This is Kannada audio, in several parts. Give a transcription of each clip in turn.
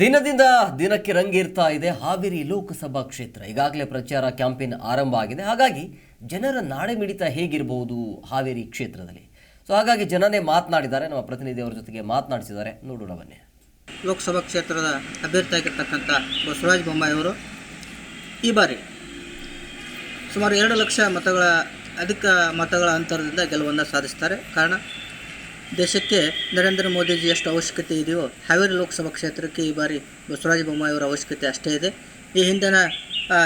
ದಿನದಿಂದ ದಿನಕ್ಕೆ ರಂಗೇರ್ತಾ ಇದೆ ಹಾವೇರಿ ಲೋಕಸಭಾ ಕ್ಷೇತ್ರ. ಈಗಾಗಲೇ ಪ್ರಚಾರ ಕ್ಯಾಂಪೇನ್ ಆರಂಭ ಆಗಿದೆ. ಹಾಗಾಗಿ ಜನರ ನಾಡೆ ಮಿಡಿತ ಹೇಗಿರಬಹುದು ಹಾವೇರಿ ಕ್ಷೇತ್ರದಲ್ಲಿ? ಸೊ ಹಾಗಾಗಿ ಜನನೇ ಮಾತನಾಡಿದ್ದಾರೆ. ನಮ್ಮ ಪ್ರತಿನಿಧಿ ಅವರ ಜೊತೆಗೆ ಮಾತನಾಡಿಸಿದ್ದಾರೆ. ನೋಡೋಣ ಬನ್ನಿ. ಲೋಕಸಭಾ ಕ್ಷೇತ್ರದ ಅಭ್ಯರ್ಥಿಯಾಗಿರ್ತಕ್ಕಂಥ ಬಸವರಾಜ ಬೊಮ್ಮಾಯಿಯವರು ಈ ಬಾರಿ ಸುಮಾರು ಎರಡು ಲಕ್ಷ ಮತಗಳ, ಅಧಿಕ ಮತಗಳ ಅಂತರದಿಂದ ಗೆಲುವನ್ನು ಸಾಧಿಸ್ತಾರೆ. ಕಾರಣ ದೇಶಕ್ಕೆ ನರೇಂದ್ರ ಮೋದಿಜಿ ಎಷ್ಟು ಅವಶ್ಯಕತೆ ಇದೆಯೋ ಹಾವೇರಿ ಲೋಕಸಭಾ ಕ್ಷೇತ್ರಕ್ಕೆ ಈ ಬಾರಿ ಬಸವರಾಜ ಬೊಮ್ಮಾಯಿಯವರ ಅವಶ್ಯಕತೆ ಅಷ್ಟೇ ಇದೆ. ಈ ಹಿಂದಿನ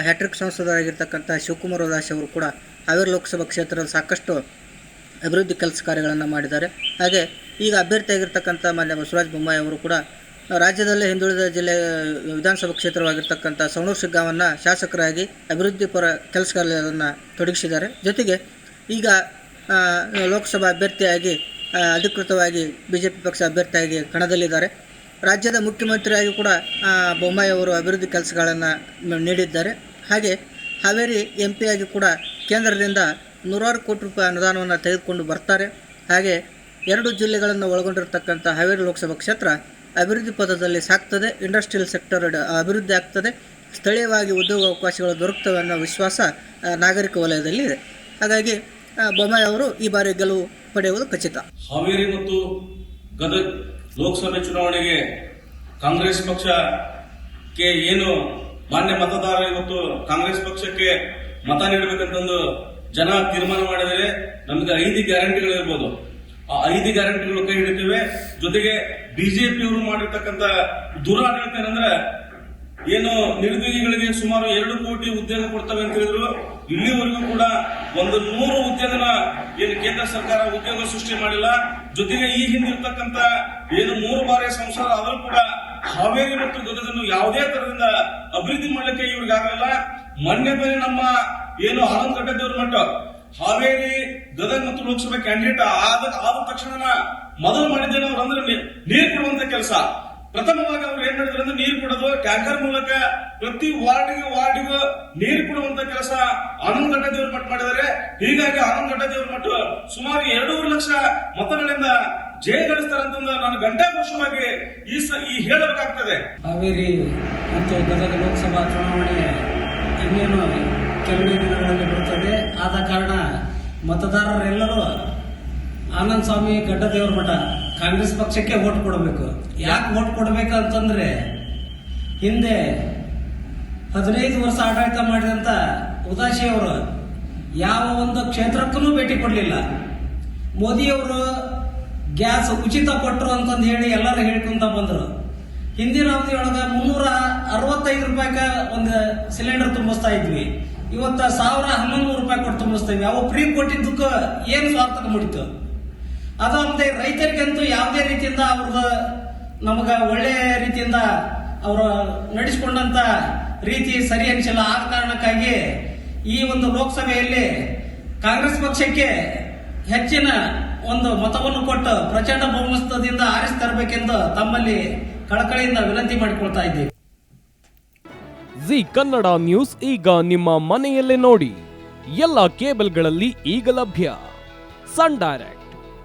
ಹ್ಯಾಟ್ರಿಕ್ ಸಂಸದರಾಗಿರ್ತಕ್ಕಂಥ ಶಿವಕುಮಾರ್ ದಾಸ್ ಅವರು ಕೂಡ ಹಾವೇರಿ ಲೋಕಸಭಾ ಕ್ಷೇತ್ರದಲ್ಲಿ ಸಾಕಷ್ಟು ಅಭಿವೃದ್ಧಿ ಕೆಲಸ ಕಾರ್ಯಗಳನ್ನು ಮಾಡಿದ್ದಾರೆ. ಹಾಗೆ ಈಗ ಅಭ್ಯರ್ಥಿಯಾಗಿರ್ತಕ್ಕಂಥ ಮಾನ್ಯ ಬಸವರಾಜ ಬೊಮ್ಮಾಯಿ ಅವರು ಕೂಡ ರಾಜ್ಯದಲ್ಲೇ ಹಿಂದುಳಿದ ಜಿಲ್ಲೆ, ವಿಧಾನಸಭಾ ಕ್ಷೇತ್ರವಾಗಿರ್ತಕ್ಕಂಥ ಸವಣೂರು ಶಿಗ್ಗಾವನ್ನು ಶಾಸಕರಾಗಿ ಅಭಿವೃದ್ಧಿ ಪರ ಕೆಲಸ ಕಾರ್ಯಗಳನ್ನು ತೊಡಗಿಸಿದ್ದಾರೆ. ಜೊತೆಗೆ ಈಗ ಲೋಕಸಭಾ ಅಭ್ಯರ್ಥಿಯಾಗಿ ಅಧಿಕೃತವಾಗಿ ಬಿ ಜೆ ಪಿ ಪಕ್ಷ ಅಭ್ಯರ್ಥಿಯಾಗಿ ಕಣದಲ್ಲಿದ್ದಾರೆ. ರಾಜ್ಯದ ಮುಖ್ಯಮಂತ್ರಿಯಾಗಿ ಕೂಡ ಬೊಮ್ಮಾಯಿ ಅವರು ಅಭಿವೃದ್ಧಿ ಕೆಲಸಗಳನ್ನು ನೀಡಿದ್ದಾರೆ. ಹಾಗೆ ಹಾವೇರಿ ಎಂ ಪಿಯಾಗಿ ಕೂಡ ಕೇಂದ್ರದಿಂದ ನೂರಾರು ಕೋಟಿ ರೂಪಾಯಿ ಅನುದಾನವನ್ನು ತೆಗೆದುಕೊಂಡು ಬರ್ತಾರೆ. ಹಾಗೆ ಎರಡು ಜಿಲ್ಲೆಗಳನ್ನು ಒಳಗೊಂಡಿರತಕ್ಕಂಥ ಹಾವೇರಿ ಲೋಕಸಭಾ ಕ್ಷೇತ್ರ ಅಭಿವೃದ್ಧಿ ಪದದಲ್ಲಿ ಸಾಕ್ತದೆ, ಇಂಡಸ್ಟ್ರಿಯಲ್ ಸೆಕ್ಟರ್ ಅಭಿವೃದ್ಧಿ ಆಗ್ತದೆ, ಸ್ಥಳೀಯವಾಗಿ ಉದ್ಯೋಗ ಅವಕಾಶಗಳು ದೊರಕ್ತವೆ ಅನ್ನೋ ವಿಶ್ವಾಸ ನಾಗರಿಕ ವಲಯದಲ್ಲಿ ಇದೆ. ಹಾಗಾಗಿ ಬೊಮ್ಮಾಯಿ ಅವರು ಈ ಬಾರಿ ಗೆಲುವು ಪಡೆಯುವುದು ಖಚಿತ. ಹಾವೇರಿ ಮತ್ತು ಗದಗ ಲೋಕಸಭೆ ಚುನಾವಣೆಗೆ ಕಾಂಗ್ರೆಸ್ ಪಕ್ಷಕ್ಕೆ ಏನು ಮಾನ್ಯ ಮತದಾರ ಇವತ್ತು ಕಾಂಗ್ರೆಸ್ ಪಕ್ಷಕ್ಕೆ ಮತ ನೀಡಬೇಕಂತಂದು ಜನ ತೀರ್ಮಾನ ಮಾಡಿದರೆ ನಮಗೆ ಐದು ಗ್ಯಾರಂಟಿಗಳು ಇರ್ಬೋದು ಆ ಐದು ಗ್ಯಾರಂಟಿಗಳು ಕೈ ಹಿಡಿತೇವೆ. ಜೊತೆಗೆ ಬಿಜೆಪಿಯವರು ಮಾಡಿರ್ತಕ್ಕಂಥ ದುರಾಡಳಿತ ಏನಂದ್ರೆ ಏನು ನಿರುದ್ಯೋಗಿಗಳಿಗೆ ಸುಮಾರು ಎರಡು ಕೋಟಿ ಉದ್ಯೋಗ ಕೊಡ್ತವೆ ಅಂತ ಹೇಳಿದ್ರು. ಇಲ್ಲಿವರೆಗೂ ಕೂಡ ಒಂದು ನೂರು ಉದ್ಯೋಗನ ಏನು ಕೇಂದ್ರ ಸರ್ಕಾರ ಉದ್ಯೋಗ ಸೃಷ್ಟಿ ಮಾಡಿಲ್ಲ. ಜೊತೆಗೆ ಈ ಹಿಂದಿರ್ತಕ್ಕಂತ ಏನು ಮೂರು ಬಾರಿ ಸಂಸಾರ ಆದರೂ ಕೂಡ ಹಾವೇರಿ ಮತ್ತು ಗದಗನ್ನು ಯಾವುದೇ ತರದಿಂದ ಅಭಿವೃದ್ಧಿ ಮಾಡಲಿಕ್ಕೆ ಇವ್ರಿಗೆ ಆಗಲ್ಲ ಮೊನ್ನೆ ಬೇರೆ ನಮ್ಮ ಏನು ಹಾಲಂಗಡ್ಡ ದೇವ್ರ ಮಟ್ಟ ಹಾವೇರಿ, ಗದಗ ಮತ್ತು ಲೋಕಸಭೆ ಕ್ಯಾಂಡಿಡೇಟ್ ಆದ ಆದ ತಕ್ಷಣ ಮೊದಲು ಮಾಡಿದ್ದೇನೆ ಅವ್ರು ಅಂದ್ರೆ ನೀರು ಕೊಡುವಂತ ಕೆಲಸ. ಪ್ರಥಮವಾಗಿ ಅವ್ರು ಏನ್ ಮಾಡಿದ್ರು ಅಂದ್ರೆ ನೀರು ಕೊಡೋದು ಟ್ಯಾಂಕರ್ ಮೂಲಕ ಪ್ರತಿ ವಾರ್ಡ್ಗೆ ವಾರ್ಡ್ಗೂ ನೀರು ಕೊಡುವಂತ ಕೆಲಸ ಆನಂದ್ ದೇವರ ಮಠ ಮಾಡಿದ್ದಾರೆ. ಹೀಗಾಗಿ ಆನಂದ್ ದೇವರ ಮಠ ಸುಮಾರು ಎರಡೂವರೆ ಲಕ್ಷ ಮತಗಳಿಂದ ಜಯ ಗಳಿಸ್ತಾರೆ ಅಂತ ನಾನು ಘಂಟಾಘೋಷವಾಗಿ ಈ ಸ, ಈ ಹೇಳಬೇಕಾಗ್ತದೆ. ಹಾವೇರಿ ಮತ್ತು ಗದಗ ಲೋಕಸಭಾ ಚುನಾವಣೆ ಇನ್ನೇನು ಕೆಲವೇ ದಿನಗಳಲ್ಲಿ ಬರುತ್ತದೆ. ಆದ ಕಾರಣ ಮತದಾರರೆಲ್ಲರೂ ಆನಂದ್ ಸ್ವಾಮಿ ಗಡ್ಡದೇವ್ರ ಮಠ ಕಾಂಗ್ರೆಸ್ ಪಕ್ಷಕ್ಕೆ ವೋಟ್ ಕೊಡಬೇಕು. ಯಾಕೆ ಓಟ್ ಕೊಡಬೇಕು ಅಂತಂದ್ರೆ ಹಿಂದೆ ಹದಿನೈದು ವರ್ಷ ಆಡಳಿತ ಮಾಡಿದಂತ ಉದಾಸಿ ಅವರು ಯಾವ ಒಂದು ಕ್ಷೇತ್ರಕ್ಕೂ ಭೇಟಿ ಕೊಡಲಿಲ್ಲ. ಮೋದಿಯವರು ಗ್ಯಾಸ್ ಉಚಿತ ಕೊಟ್ಟರು ಅಂತಂದು ಹೇಳಿ ಎಲ್ಲರೂ ಹೇಳ್ಕೊಂತ ಬಂದರು. ಹಿಂದಿನ ಅವಧಿಯೊಳಗ ಮುನ್ನೂರ ಅರವತ್ತೈದು ರೂಪಾಯಿಗ ಒಂದು ಸಿಲಿಂಡರ್ ತುಂಬಿಸ್ತಾ ಇದ್ವಿ. ಇವತ್ತ ಸಾವಿರ ಹನ್ನೊಂದು ರೂಪಾಯಿ ಕೊಟ್ಟು ತುಂಬಿಸ್ತಾ ಇದ್ವಿ. ಅವು ಫ್ರೀ ಕೊಟ್ಟಿದ್ದಕ್ಕೆ ಏನು ಸ್ವಾರ್ಥಕ್ಕೆ ಮುಡಿತು ಅದು ಅಲ್ಲದೆ ರೈತರಿಗಂತೂ ಯಾವುದೇ ರೀತಿಯಿಂದ ಅವ್ರದ್ದು ನಮಗೆ ಒಳ್ಳೆ ರೀತಿಯಿಂದ ಅವರು ನಡೆಸಿಕೊಂಡಂತ ರೀತಿ ಸರಿ ಅನಿಸಿಲ್ಲ. ಆ ಕಾರಣಕ್ಕಾಗಿ ಈ ಒಂದು ಲೋಕಸಭೆಯಲ್ಲಿ ಕಾಂಗ್ರೆಸ್ ಪಕ್ಷಕ್ಕೆ ಹೆಚ್ಚಿನ ಒಂದು ಮತವನ್ನು ಕೊಟ್ಟು ಪ್ರಚಂಡ ಬಹುಮತದಿಂದ ಆರಿಸಿ ತರಬೇಕೆಂದು ತಮ್ಮಲ್ಲಿ ಕಳಕಳಿಯಿಂದ ವಿನಂತಿ ಮಾಡಿಕೊಳ್ತಾ ಇದ್ದೀವಿ. ಜಿ ಕನ್ನಡ ನ್ಯೂಸ್ ಈಗ ನಿಮ್ಮ ಮನೆಯಲ್ಲೇ ನೋಡಿ. ಎಲ್ಲ ಕೇಬಲ್ಗಳಲ್ಲಿ ಈಗ ಲಭ್ಯ. Sun Direct.